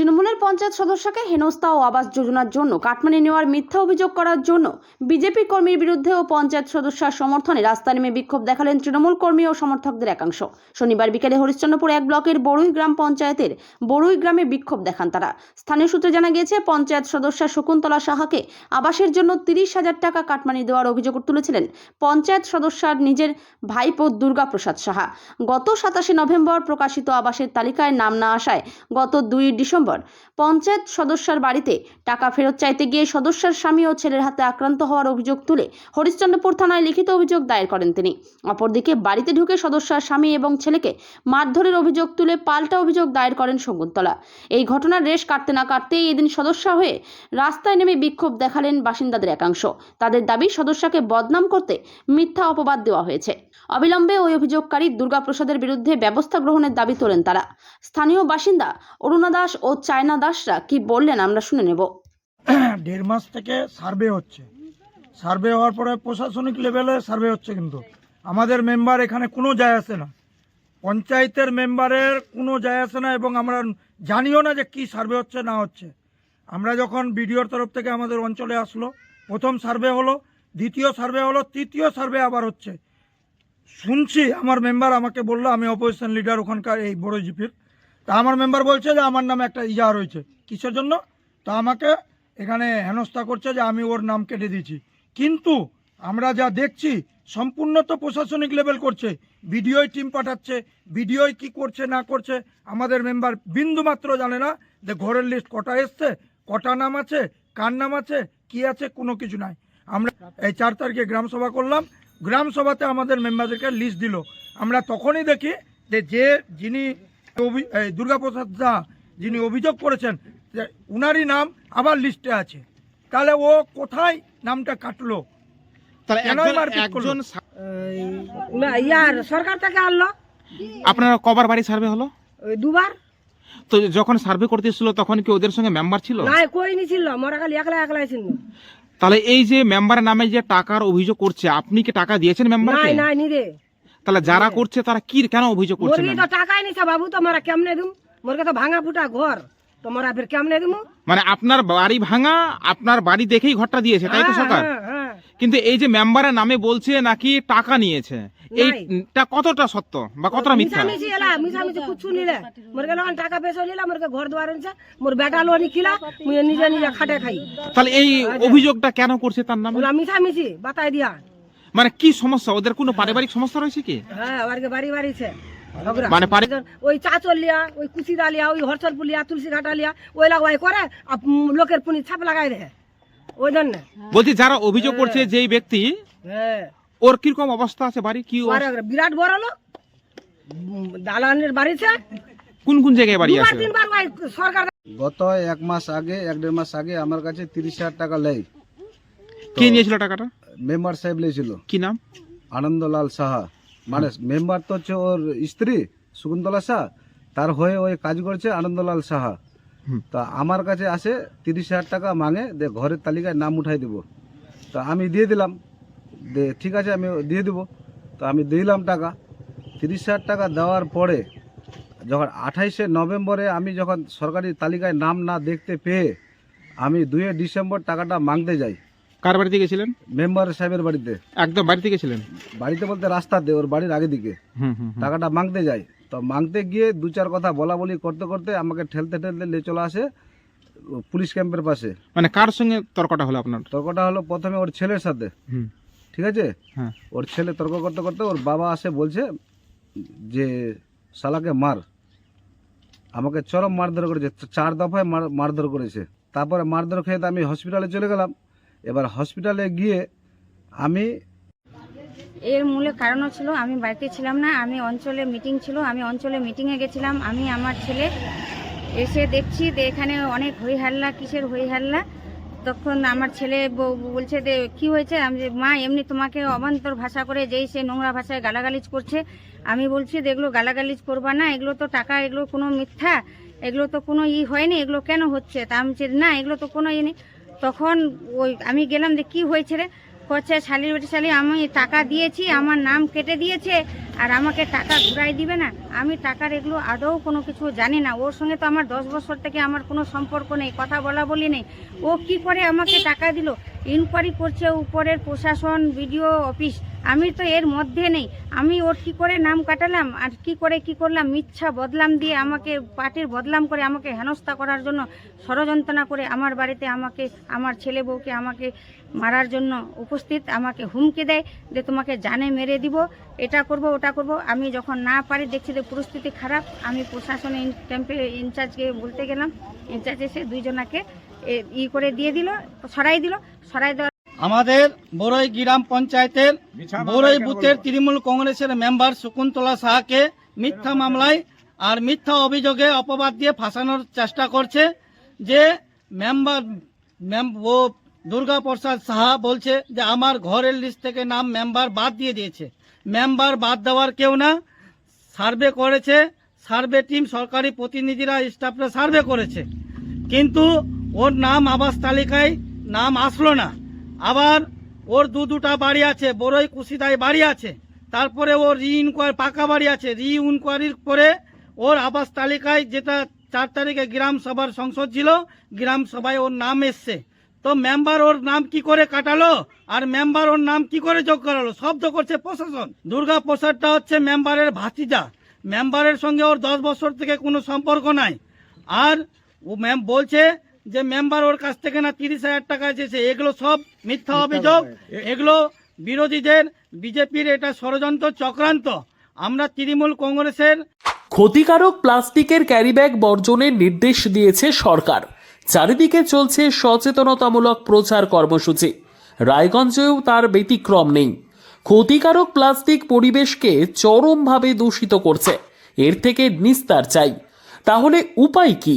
তৃণমূলের পঞ্চায়েত সদস্যকে হেনস্থা ও আবাস যোজনার জন্য কাটমানি নেওয়ার মিথ্যা অভিযোগ করার জন্য বিজেপি কর্মীর বিরুদ্ধে ও পঞ্চায়েত সদস্যার সমর্থনে রাস্তা নেমে বিক্ষোভ দেখালেন তৃণমূল কর্মী ও সমর্থকদের একাংশ। শনিবার বিকেলে হরিশ্চন্দ্রপুর এক ব্লকের বড়ুই গ্রাম পঞ্চায়েতের বড়ুই গ্রামে বিক্ষোভ দেখান তারা। স্থানীয় সূত্রে জানা গিয়েছে, পঞ্চায়েত সদস্য শকুন্তলা সাহাকে আবাসের জন্য তিরিশ হাজার টাকা কাটমানি দেওয়ার অভিযোগ তুলেছিলেন পঞ্চায়েত সদস্যার নিজের ভাইপো দুর্গাপ্রসাদ সাহা। গত সাতাশে নভেম্বর প্রকাশিত আবাসের তালিকায় নাম না আসায় গত দুই ডিসেম্বর পঞ্চায়েত সদস্যার বাড়িতে টাকা ফেরত চাইতে গিয়ে সদস্যার স্বামী ও ছেলের হাতে আক্রান্ত হওয়ার অভিযোগ তুলে হরিশ্চন্দ্রপুর থানায় লিখিত অভিযোগ দায়ের করেন তিনি। অপরদিকে বাড়িতে ঢুকে সদস্যার স্বামী এবং ছেলেকে মারধরের অভিযোগ তুলে পাল্টা অভিযোগ দায়ের করেন শকুন্তলা এই ঘটনার রেশ কাটতে না কাটতেই এদিন সদস্যা হয়ে রাস্তায় নেমে বিক্ষোভ দেখালেন বাসিন্দাদের একাংশ। তাদের দাবি সদস্যাকে বদনাম করতে মিথ্যা অপবাদ দেওয়া হয়েছে। অবিলম্বে ওই অভিযোগকারী দুর্গাপ্রসাদের বিরুদ্ধে ব্যবস্থা গ্রহণের দাবি তোলেন তারা। স্থানীয় বাসিন্দা অরুণা দাস ও চায়না দাসরা কি বললেন আমরা শুনে নেব। দেড় মাস থেকে সার্ভে হচ্ছে। সার্ভে হওয়ার পরে প্রশাসনিক লেভেলে সার্ভে হচ্ছে কিন্তু। আমাদের মেম্বার এখানে কোনো যায় আসে না। পঞ্চায়েতের মেম্বারের কোনো যায় আসে না এবং আমরা জানিও না যে কি সার্ভে হচ্ছে, না হচ্ছে। আমরা যখন বিডিওর তরফ থেকে আমাদের অঞ্চলে আসলো, প্রথম সার্ভে হলো, দ্বিতীয় সার্ভে হলো, তৃতীয় সার্ভে আবার হচ্ছে। শুনছি, আমার মেম্বার আমাকে বলল, আমি অপোজিশন লিডার ওখানকার এই বড় জিপির। তা আমার মেম্বার বলছে যে আমার নামে একটা ইয়া রয়েছে। কিসের জন্য? তা আমাকে এখানে হেনস্থা করছে যে আমি ওর নাম কেটে দিয়েছি। কিন্তু আমরা যা দেখছি, সম্পূর্ণ তো প্রশাসনিক লেভেল করছে। বিডিওই টিম পাঠাচ্ছে বিডিওই কি করছে, না করছে, আমাদের মেম্বার বিন্দু মাত্র জানে না যে ঘরের লিস্ট কটা এসছে, কটা নাম আছে, কার নাম আছে, কি আছে, কোনো কিছু নাই। আমরা এই চার তারিখে গ্রাম সভা করলাম। গ্রাম সভাতে আমাদের মেম্বারদেরকে লিস্ট দিল। আমরা তখনই দেখি যে যে যিনি দুর্গাপ্রসাদ দা যিনি অভিযোগ করেছেন যে উনারই নাম আবার লিস্টে আছে। তাহলে ও কোথায় নামটা কাটলো? না, সরকার থেকে আনলো। আপনার কবার বাড়ি সার্ভে হলো? দুবার। তো যখন সার্ভে করতে এসেছিল তখন কি ওদের সঙ্গে মেম্বার ছিল? নাই কই নি ছিল? মোরা খালি একলা একলাই ছিল। তাহলে এই যে মেম্বারের নামে যে টাকার অভিযোগ করছে আপনি কি টাকা দিয়েছেন মেম্বারকে? নাই নাই নি রে। তাহলে যারা করছে তারা কি কেন অভিযোগ করছে মুরগি তো টাকাই নিছে বাবু তোমারা কেমনে দিম? মুরগি তো ভাঙা ফুটা ঘর। তোমরা ফের কেমনে দিমু? মানে আপনার বাড়ি ভাঙা আপনার বাড়ি দেখেই ঘরটা দিয়েছে তাই তো হ্যাঁ, সরকার? হ্যাঁ, হ্যাঁ। কিন্তু এই যে মেম্বারের নামে বলছে নাকি টাকা নিয়েছে এইটা কতটা সত্য বা কতটা মিথ্যা? মিছামিছি এলা মিছামিছি কিছু নিলে। মুরগি লোক টাকা পয়সা নিলা মুরগি ঘর দুয়ার নিছে মোর বেটা লো নিখিলা মুই নিজে নিজে খাটে খাই। তাহলে এই অভিযোগটা কেন করছে তার নামে? ওলা মিছামিছি বাতাই দিয়া। মানে কি সমস্যা? ওদের কোনো পারিবারিক সমস্যা রয়েছে কি? হ্যাঁ ওরকে বাড়ি বাড়িছে। মানে পারি ওই চাচল লিয়া ওই কুচিদা লিয়া ওই হরসরপুর লিয়া তুলসী ঘাটা লিয়া ওই লাগাই করে লোকের পুনি ছাপ লাগাই দেয়। ওই জন্য। বলছি যারা অভিযোগ করছে যেই ব্যক্তি হ্যাঁ। ওর কীরকম অবস্থা আছে বাড়ি? কি বিরাট বড় লোক। দালানের বাড়িছে। কোন কোন জায়গায় বাড়ি আছে? সরকার গত এক মাস আগে এক দেড় মাস আগে আমার কাছে তিরিশ হাজার টাকা লেই। কে নিয়েছিল টাকাটা? মেম্বার সাহেব লেছিল কি নাম? আনন্দলাল সাহা। মানে মেম্বার তো হচ্ছে ওর স্ত্রী শকুন্তলা শাহ তার হয়ে ওই কাজ করছে আনন্দলাল সাহা। তা আমার কাছে আসে তিরিশ হাজার টাকা মাঙে দে ঘরের তালিকায় নাম উঠাই দেব। তা আমি দিয়ে দিলাম। দে ঠিক আছে আমি দিয়ে দেবো। তো আমি দিলাম টাকা। তিরিশ হাজার টাকা দেওয়ার পরে যখন আঠাইশে নভেম্বরে আমি যখন সরকারি তালিকায় নাম না দেখতে পেয়ে আমি দুয়ে ডিসেম্বর টাকাটা মাংতে যাই। কার বাড়িতে গেছিলেন? মেম্বার সাহেবের বাড়িতে। একদম বাড়িতে গেছিলেন? বাড়িতে বলতে রাস্তাতে ওর বাড়ির আগে দিকে। টাকাটা মাংতে যাই তো মাংতে গিয়ে দু চার কথা বলা বলি করতে করতে আমাকে ঠেলতে ঠেলতে নিয়ে চলে আসে পুলিশ ক্যাম্পের পাশে। মানে কার সঙ্গে তর্কটা হলো আপনার? তর্কটা হলো প্রথমে ওর ছেলের সাথে। ঠিক আছে? হ্যাঁ। ওর ছেলে তর্ক করতে করতে ওর বাবা আসে বলছে যে শালাকে মার। আমাকে চরম মারধর করেছে। চার দফায় মার- মারধর করেছে। তারপরে মারধর খেয়ে তো আমি হসপিটালে চলে গেলাম। এবার হসপিটালে গিয়ে আমি এর মূলে কারণও ছিল আমি বাড়িতে ছিলাম না আমি অঞ্চলে মিটিং ছিল আমি অঞ্চলে মিটিংয়ে গেছিলাম আমি আমার ছেলে এসে দেখছি যে এখানে অনেক হই হাল্লা কিসের হই হাল্লা তখন আমার ছেলে বলছে যে কি হয়েছে? আমি যে, মা এমনি তোমাকে অবান্তর ভাষা করে যেই সে নোংরা ভাষায় গালাগালিজ করছে। আমি বলছি যে এগুলো গালাগালিজ করবা না এগুলো তো টাকা এগুলো কোনো মিথ্যা এগুলো তো কোনো ই হয়নি এগুলো কেন হচ্ছে? তা আমি না এগুলো তো কোনো ই নেই। তখন ওই আমি গেলাম যে কী হয়েছে রে? করছে শালির বেটি শালি, আমি টাকা দিয়েছি, আমার নাম কেটে দিয়েছে, আর আমাকে টাকা ঘুরাই দিবে না। আমি টাকার এগুলো আদৌ কোনো কিছু জানি না। ওর সঙ্গে তো আমার দশ বছর থেকে আমার কোনো সম্পর্ক নেই, কথা বলা বলি নেই। ও কি করে আমাকে টাকা দিল? ইনকোয়ারি করছে উপরের প্রশাসন, বিডিও, অফিস। আমি তো এর মধ্যে নেই। আমি ওর কি করে নাম কাটালাম আর কি করে কি করলাম? মিথ্যা বদলাম দিয়ে আমাকে পার্টির বদলাম করে আমাকে হেনস্থা করার জন্য ষড়যন্ত্রণা করে আমার বাড়িতে আমাকে, আমার ছেলে বউকে আমাকে মারার জন্য উপস্থিত, আমাকে হুমকি দেয় যে তোমাকে জানে মেরে দিব, এটা করব, ওটা করব। আমি যখন না পারি দেখছি যে পরিস্থিতি খারাপ, আমি প্রশাসনে টেম্পে ইনচার্জকে বলতে গেলাম। ইনচার্জ এসে দুইজনাকে ই করে দিয়ে দিল, সরাই দিল। সরাই দেওয়ার আমাদের বড়ই গ্রাম পঞ্চায়েতের বড়ই বুথের তৃণমূল কংগ্রেসের মেম্বার শকুন্তলা সাহাকে মিথ্যা মামলায় আর মিথ্যা অভিযোগে অপবাদ দিয়ে ফাঁসানোর চেষ্টা করছে যে মেম্বার মেম- ও দুর্গা প্রসাদ সাহা বলছে যে আমার ঘরের লিস্ট থেকে নাম মেম্বার বাদ দিয়ে দিয়েছে। মেম্বার বাদ দেওয়ার কেউ না। সার্ভে করেছে। সার্ভে টিম সরকারি প্রতিনিধিরা স্টাফরা সার্ভে করেছে। কিন্তু ওর নাম আবাস তালিকায় নাম আসলো না। আবার ওর দু দুটা বাড়ি আছে বড়ই কুশিদায় বাড়ি আছে। তারপরে ওর রি ইনকোয়ারি পাকা বাড়ি আছে। রি ইনকোয়ারির পরে ওর আবাস তালিকায় যেটা চার তারিখে গ্রাম সভার সংসদ ছিল, গ্রাম সভায় ওর নাম এসছে। তো মেম্বার ওর নাম কি করে কাটালো? আর মেম্বার ওর নাম কি করে যোগ করালো? শব্দ করছে প্রশাসন। দুর্গা প্রসাদটা হচ্ছে মেম্বারের ভাতিজা। মেম্বারের সঙ্গে ওর দশ বছর থেকে কোনো সম্পর্ক নাই। আর ও ম্যাম বলছে যে মেম্বার ওর কাছ থেকে না তিরিশ হাজার টাকা চেয়েছে এগুলো সব মিথ্যা অভিযোগ। এগুলো বিরোধীদের বিজেপির এটা ষড়যন্ত্র চক্রান্ত। আমরা তৃণমূল কংগ্রেসের ক্ষতিকারক প্লাস্টিকের ক্যারিব্যাগ বর্জনের নির্দেশ দিয়েছে সরকার। চারিদিকে চলছে সচেতনতামূলক প্রচার কর্মসূচি। রায়গঞ্জেও তার ব্যতিক্রম নেই। ক্ষতিকারক প্লাস্টিক পরিবেশকে চরমভাবে দূষিত করছে। এর থেকে নিস্তার চাই। তাহলে উপায় কি?